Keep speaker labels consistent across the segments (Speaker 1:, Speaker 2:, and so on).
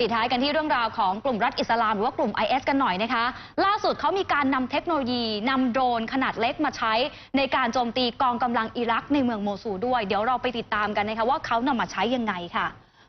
Speaker 1: ปิดท้ายกันที่เรื่องราวของกลุ่มรัฐอิสลามหรือว่ากลุ่ม IS กันหน่อยนะคะ ล่าสุดเขามีการนำเทคโนโลยีนำโดรนขนาดเล็กมาใช้ ในการโจมตีกองกำลังอิรักในเมืองโมซูด้วย เดี๋ยวเราไปติดตามกันนะคะว่าเขานำมาใช้ยังไงค่ะ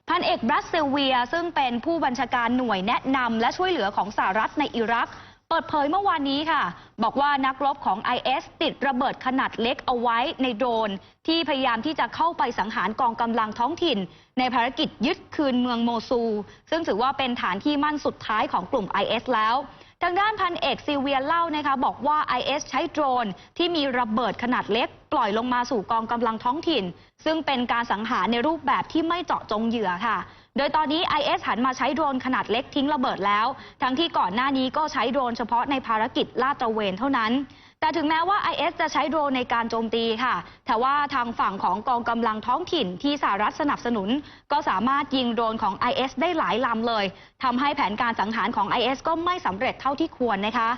Speaker 1: พันเอกบรัสเซเวีย ซึ่งเป็นผู้บัญชาการหน่วยแนะนำและช่วยเหลือของสหรัฐในอิรัก เปิดเผยเมื่อวานนี้ค่ะ บอกว่านักรบของ IS ติดระเบิดขนาดเล็กเอาไว้ในโดรน ที่พยายามที่จะเข้าไปสังหารกองกำลังท้องถิ่น ในภารกิจยึดคืนเมืองโมซู ซึ่งถือว่าเป็นฐานที่มั่นสุดท้ายของกลุ่ม IS แล้วทางด้านพันเอกซิเวียเล่านะคะบอกว่า IS ใช้โดรนที่มีระเบิดขนาดเล็ก ปล่อยลงมาสู่กองกำลังท้องถิ่น ซึ่งเป็นการสังหารในรูปแบบที่ไม่เจาะจงเหยื่อค่ะ โดยตอนนี้ IS หันมาใช้โดรนขนาดเล็กทิ้งระเบิดแล้ว ทั้งที่ก่อนหน้านี้ก็ใช้โดรนเฉพาะในภารกิจลาดตระเวนเท่านั้น แต่ถึงแม้ว่า IS จะใช้โดรนในการโจมตีค่ะ แต่ว่าทางฝั่งของกองกำลังท้องถิ่นที่สหรัฐสนับสนุน ก็สามารถยิงโดรนของ IS ได้หลายลำเลยทำให้แผนการสังหารของ IS ก็ไม่สำเร็จเท่าที่ควรนะคะ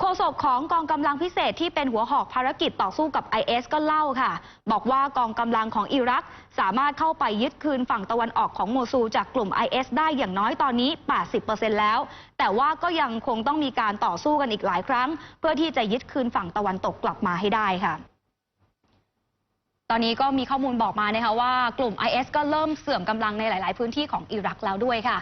Speaker 1: โฆษกของกองกำลังพิเศษที่เป็นหัวหอกภารกิจต่อสู้กับ IS ก็เล่าค่ะ บอกว่ากองกำลังของอิรักสามารถเข้าไปยึดคืนฝั่งตะวันออกของโมซูลจากกลุ่ม IS ได้อย่างน้อยตอนนี้ 80%แล้ว แต่ว่าก็ยังคงต้องมีการต่อสู้กันอีกหลายครั้ง เพื่อที่จะยึดคืนฝั่งตะวันตกกลับมาให้ได้ค่ะตอนนี้ก็มีข้อมูลบอกมานะคะว่ากลุ่ม IS ก็เริ่มเสื่อมกำลังในหลาย ๆ พื้นที่ของอิรักแล้วด้วยค่ะ